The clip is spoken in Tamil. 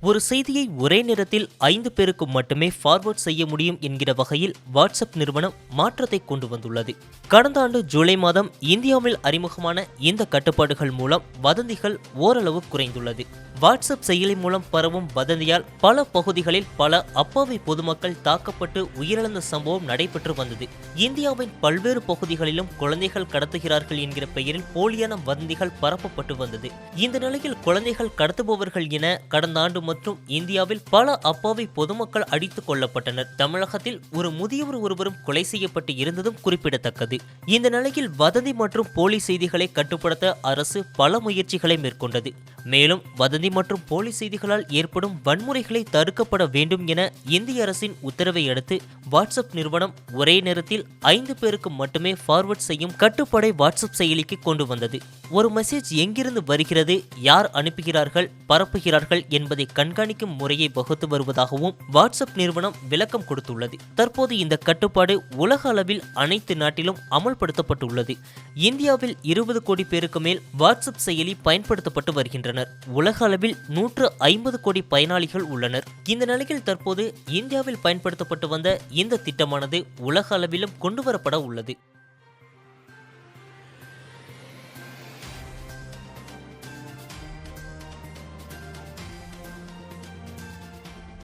ஒரு செய்தியை ஒரே நேரத்தில் ஐந்து பேருக்கு மட்டுமே ஃபார்வர்ட் செய்ய முடியும் என்கிற வகையில் வாட்ஸ்அப் நிறுவனம் மாற்றத்தை கொண்டு வந்துள்ளது. கடந்த ஆண்டு ஜூலை மாதம் இந்தியாவில் அறிமுகமான இந்த கட்டுப்பாடுகள் மூலம் வதந்திகள் ஓரளவு குறைந்துள்ளது. வாட்ஸ்அப் செயலி மூலம் பரவும் வதந்தியால் பல பகுதிகளில் பல அப்பாவி பொதுமக்கள் தாக்கப்பட்டு உயிரிழந்த சம்பவம் நடைபெற்று வந்தது. இந்தியாவின் பல்வேறு பகுதிகளிலும் குழந்தைகள் கடத்துகிறார்கள் என்கிற பெயரில் போலியான வதந்திகள் பரப்பப்பட்டு வந்தது. இந்த நிலையில் குழந்தைகள் கடத்துபவர்கள் என கடந்த ஆண்டு மற்றும் இந்தியாவில் பல அப்பாவி பொதுமக்கள் அடித்துக் கொள்ளப்பட்டனர் தமிழகத்தில் ஒரு முதியவர் ஒருவரும் கொலை செய்யப்பட்டு இருந்ததும் குறிப்பிடத்தக்கது. இந்த நிலையில் வதந்தி மற்றும் போலி செய்திகளை கட்டுப்படுத்த அரசு பல முயற்சிகளை மேற்கொண்டது. மேலும் வதந்தி செய்தி மற்றும் போலி செய்திகளால் ஏற்படும் வன்முறைகளை தடுக்கப்பட வேண்டும் என இந்திய அரசின் உத்தரவை அடுத்து வாட்ஸ்அப் நிறுவனம் ஒரே நேரத்தில் ஐந்து பேருக்கு மட்டுமே ஃபார்வர்ட் செய்யும் கட்டுப்பாடை வாட்ஸ்அப் செயலிக்கு கொண்டு வந்தது. ஒரு மெசேஜ் எங்கிருந்து வருகிறது யார் அனுப்புகிறார்கள் பரப்புகிறார்கள் என்பதை கண்காணிக்கும் முறையை வகுத்து வருவதாகவும் வாட்ஸ்அப் நிறுவனம் விளக்கம் கொடுத்துள்ளது. தற்போது இந்த கட்டுப்பாடு உலக அளவில் அனைத்து நாட்டிலும் அமல்படுத்தப்பட்டுள்ளது. இந்தியாவில் இருபது கோடி பேருக்கு மேல் வாட்ஸ்அப் செயலி பயன்படுத்தப்பட்டு வருகின்றனர். உலக அளவில் நூற்று ஐம்பது கோடி பயனாளிகள் உள்ளனர். இந்த நிலையில் தற்போது இந்தியாவில் பயன்படுத்தப்பட்டு வந்த இந்த திட்டமானது உலக அளவிலும் கொண்டுவரப்பட உள்ளது.